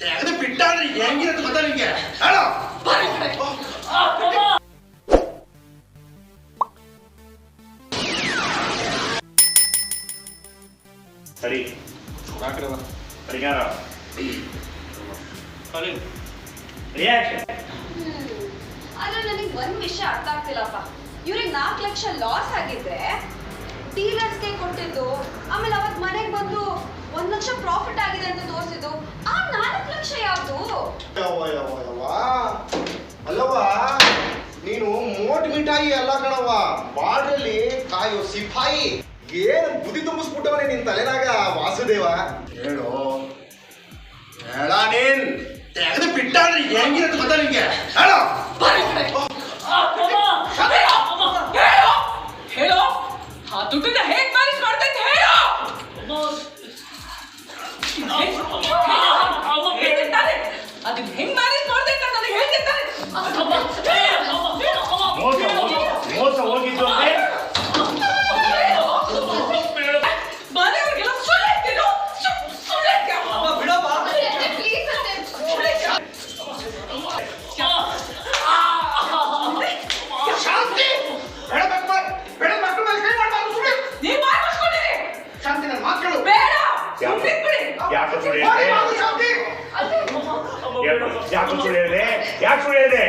ತೆಗೆದು ಬಿಟ್ಟ ಅಂದ್ರೆ ಹೆಂಗಿರುತ್ತೆ ಗೊತ್ತಾ ನಿಂಗೆ? ಹೇಳೋ. ಸರಿ. ಪರಿಹಾರ. ರಿಯಾಕ್ಷನ್ ಆದ್ರೆ ನನಗೆ ಒಂದ್ ವಿಷಯ ಅರ್ಥ ಆಗ್ತಿಲ್ಲಪ್ಪ. ಇವ್ರಿಗೆ ನಾಲ್ಕು ಲಕ್ಷ ಲಾಸ್ ಆಗಿದ್ರೆ ಡೀಲರ್ಸ್ಗೆ ಕೊಟ್ಟಿದ್ದು ಆಮೇಲೆ ಅವತ್ ಮನೆಗೆ ಬಂದು ಒಂದ್ ಲಕ್ಷ ಪ್ರಾಫಿಟ್ ಆಗಿದೆ ಅಂತ ತೋರಿಸಿದ್ದು ಆ ನಾಲ್ಕು ಲಕ್ಷ ಯಾವ್ದು ನೀನು ಮೋಟ್ ಮಿಠಾಯಿ ಅಲ್ಲ ಕಣವ್ವ. ಬಾಡ್ರಲ್ಲಿ ಕಾಯೋ ಸಿಪಾಯಿ. ಏನು ಬುದ್ಧಿ ತುಂಬಿಸ್ಬಿಟ್ಟವನೇ ನಿನ್ ತಲೆನಾಗ ವಾಸುದೇವ? ಹೇಳು ಹೇಳ ನೀನ್. ತೆಗೆದು ಬಿಟ್ಟ ಅಂದ್ರೆ ಹೆಂಗಿರುತ್ತೆ ಗೊತ್ತಾ ನಿಂಗೆ? ಹೇಳೋ. ಹೇಳೋ. ಹೇಳು. ಆ ದುಡ್ಡನ್ನ ಅದನ್ನ ಹೆಂಗ್ ಮ್ಯಾನೇಜ್ ಮಾಡ್ದೆ ಅಂತ ನನಗೆ ಹೇಳ್ತಿರ್ತಾರೆ ಮೋಸ ಮೋಸ ಹೋಗಿದ್ದು ಅಂದ್ರೆ ಮನೆಯವ್ರಿಗೆಲ್ಲ ಸುಳ್ಳು ಹೇಳ್ತೀರೋ? ಸು- ಸುಳ್ಳು ಹೇಳ್ತೀಯ? ಪ್ಲೀಸ್ ಶಾಂತಿ ಹೇಳಬೇಕು ಬೇಡ ಮಕ್ಕಳ ಮೇಲೆ ಕೈ ಮಾಡ್ಬಾರ್ದು ಸುಮ್ಮನೆ ನೀವ್ ಬಾಯ್ ಮುಚ್ಕೊಂಡಿರಿ. ಶಾಂತಿ ನನ್ನ ಮಕ್ಕಳು ಬೇಡ ಯಾಕೆ? ಸುಮ್ನಿರ್ಬಿಡಿ. ಯಾಕೆ ಸುಳ್ಳು ಬಾರಿ ಹೇಳಿದೆ ಮಾಡು ಶಾಂತಿ ಯಾಕೆ ಸುಳ್ಳು ಹೇಳಿದೆ ಯಾಕೆ ಸುಳ್ಳು ಹೇಳಿದೆ